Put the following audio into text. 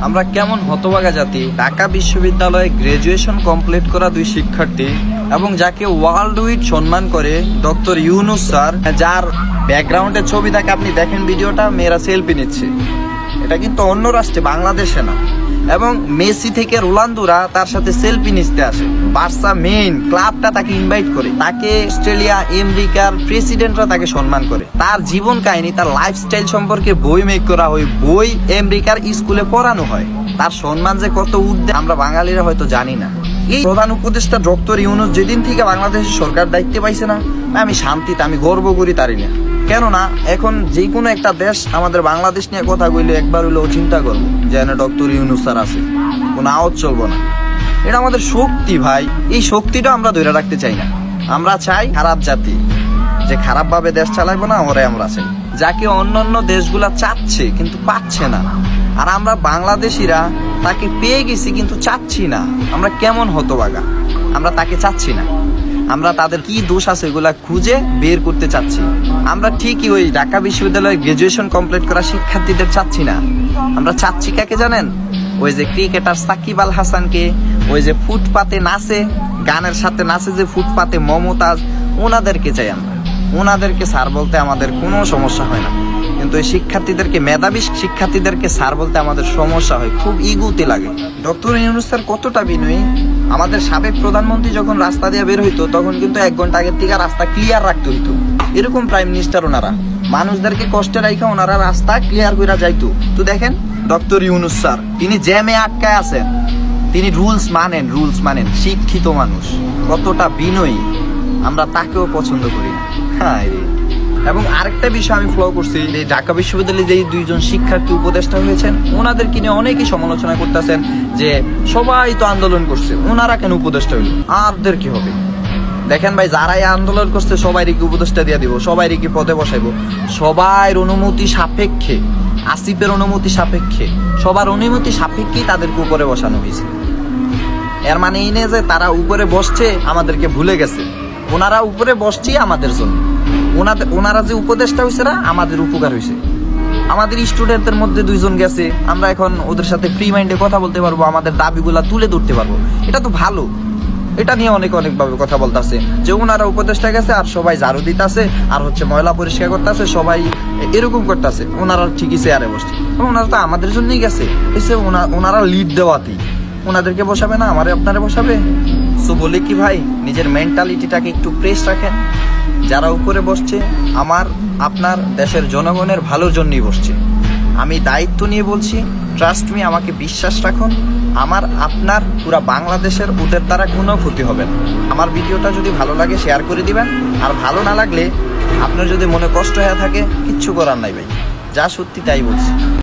আমরা কেমন হতবাগা জাতি? ঢাকা বিশ্ববিদ্যালয়ে গ্রাজুয়েশন কমপ্লিট করা দুই শিক্ষার্থী এবং যাকে ওয়ার্ল্ড উইড সম্মান করে ডক্টর ইউনুস স্যার, যার ব্যাকগ্রাউন্ডের ছবি থাকে আপনি দেখেন ভিডিওটা, মেয়েরা সেলফি নিচ্ছে। এটা কিন্তু অন্য রাষ্ট্রে, বাংলাদেশে না। এবং মেসি থেকে রোনালদোরা তার সাথে সেলফি নিতে আসে। বার্সা ক্লাবটা তাকে ইনভাইট করে। তাকে অস্ট্রেলিয়া, আমেরিকার প্রেসিডেন্টরা তাকে সম্মান করে। তার জীবন কাহিনী, তার লাইফস্টাইল সম্পর্কে বই মেক করা হয়। বই আমেরিকার স্কুলে পড়ানো হয়। তার সম্মান যে কত আমরা বাঙালিরা হয়তো জানি না। এই প্রধান উপদেষ্টা ডক্টর ইউনুস যেদিন থেকে বাংলাদেশের সরকার পাইছে না, আমি শান্তিতে, আমি গর্ব করি তারই না কেননা, এখন যে কোনো একটা দেশ আমাদের বাংলাদেশ নিয়ে কথা কইলে একবার হইলেও চিন্তা করব যে না, ডক্টর ইউনুস আছে। কোনো আওয়াজ চলবো না। এটা আমাদের শক্তি, ভাই। এই শক্তিটা আমরা ধরে রাখতে চাই না। আমরা চাই খারাপ জাতি। যে খারাপভাবে দেশ চালাইবো না ওরাই আমরা চাই। যাকে অন্যান্য দেশগুলা চাচ্ছে, কিন্তু পাচ্ছে না। আর আমরা বাংলাদেশিরা তাকে পেয়ে গেছি, কিন্তু চাচ্ছি না। আমরা কেমন হতবাগা? আমরা তাকে চাচ্ছি না। আমরা তাদের কি দোষ আছে এগুলা খুঁজে বের করতে চাচ্ছি। আমরা ঠিকই ওই ঢাকা বিশ্ববিদ্যালয়ে গ্রাজুয়েশন কমপ্লিট করা শিক্ষার্থীদের চাচ্ছি না। আমরা চাচ্ছি কাকে জানেন? ওই যে ক্রিকেটার সাকিব আল হাসানকে, ওই যে ফুটপাতে নাচে, গানের সাথে নাচে যে ফুটপাতে মমতাজ, ওনাদেরকে চাই আমরা। ওনাদেরকে স্যার বলতে আমাদের কোনো সমস্যা হয় না। কিন্তু এই শিক্ষার্থীদেরকে, মেধাবী শিক্ষার্থীদেরকে স্যার বলতে আমাদের সমস্যা হয়, খুব ইগুতে লাগে। ডক্টর ইউনুস স্যার কতটা বিনয়ী? আমাদের সাবেক প্রধানমন্ত্রী যখন রাস্তা দিয়ে বের হইতো, তখন কিন্তু এক ঘণ্টা আগের থেকে রাস্তা ক্লিয়ার রাখতে হইতো। এরকম প্রাইম মিনিস্টার ওনারা। মানুষদেরকে কষ্টে রাখা ওনারা রাস্তা ক্লিয়ার করে যাইতো। তো দেখেন ডক্টর ইউনুস স্যার, তিনি জ্যামে আটকায় আছেন। তিনি রুলস মানেন রুলস মানেন, শিক্ষিত মানুষ, কতটা বিনয়ী, আমরা তাকেও পছন্দ করি হ্যাঁ এবং আরেকটা বিষয় আমি ফলো করছি, যে ঢাকা বিশ্ববিদ্যালয়ে যে দুইজন শিক্ষার্থী উপদেষ্টা হয়েছেন, ওনাদেরকে নিয়ে অনেকেই সমালোচনা করতেছেন যে সবাই তো আন্দোলন করছে, ওনারা কেন উপদেষ্টা হইল? আরদের কি হবে? দেখেন ভাই, যারাই আন্দোলন করছে সবাই কি উপদেষ্টা দিয়ে দিব সবাই কি পদে বসাইবো? সবার অনুমতি সাপেক্ষে। আসিফের অনুমতি সাপেক্ষে। সবার অনুমতি সাপেক্ষেই তাদেরকে উপরে বসানো হয়েছে। এর মানে এই নেই যে তারা উপরে বসছে, আমাদেরকে ভুলে গেছে। ওনারা উপরে বসছেই আমাদের জন্য। ওনাদের ওনারা যে উপদেশটা হয়েছে না, আমাদের উপকার হয়েছে। আমাদের স্টুডেন্টদের মধ্যে দুইজন গেছে, আমরা এখন ওদের সাথে ফ্রি মাইন্ডে কথা বলতে পারব, আমাদের দাবিগুলা তুলে ধরতে পারব। এটা তো ভালো। এটা নিয়ে অনেক অনেক ভাবে কথা বলতেছে। যে ওনারা উপদেশটা গেছে আর সবাই ঝাড়ু দিতেছে, আর হচ্ছে ময়লা পরিষ্কার করতেছে, সবাই এরকম করতেছে। ওনারা ঠিকই চেয়ারে বসছে। ওনারা তো আমাদের জন্যই গেছে। এসে ওনা- ওনারা লিড দেওয়াতেই। ওনাদেরকে বসাবে না, আমারে আপনারে বসাবে? সো বলি কি ভাই, নিজের মেন্টালিটিটাকে একটু প্রেস রাখেন। যারা উপরে বসছে, আমার, আপনার, দেশের জনগণের ভালোর জন্যই বসছে। আমি দায়িত্ব নিয়ে বলছি ট্রাস্ট মি আমাকে বিশ্বাস রাখুন। আমার, আপনার পুরা বাংলাদেশের ওদের দ্বারা কোনো ক্ষতি হবে না। আমার ভিডিওটা যদি ভালো লাগে শেয়ার করে দিবেন। আর ভালো না লাগলে আপনার যদি মনে কষ্ট হয়ে থাকে, কিচ্ছু করার নাই ভাই। যা সত্যি তাই বলছি।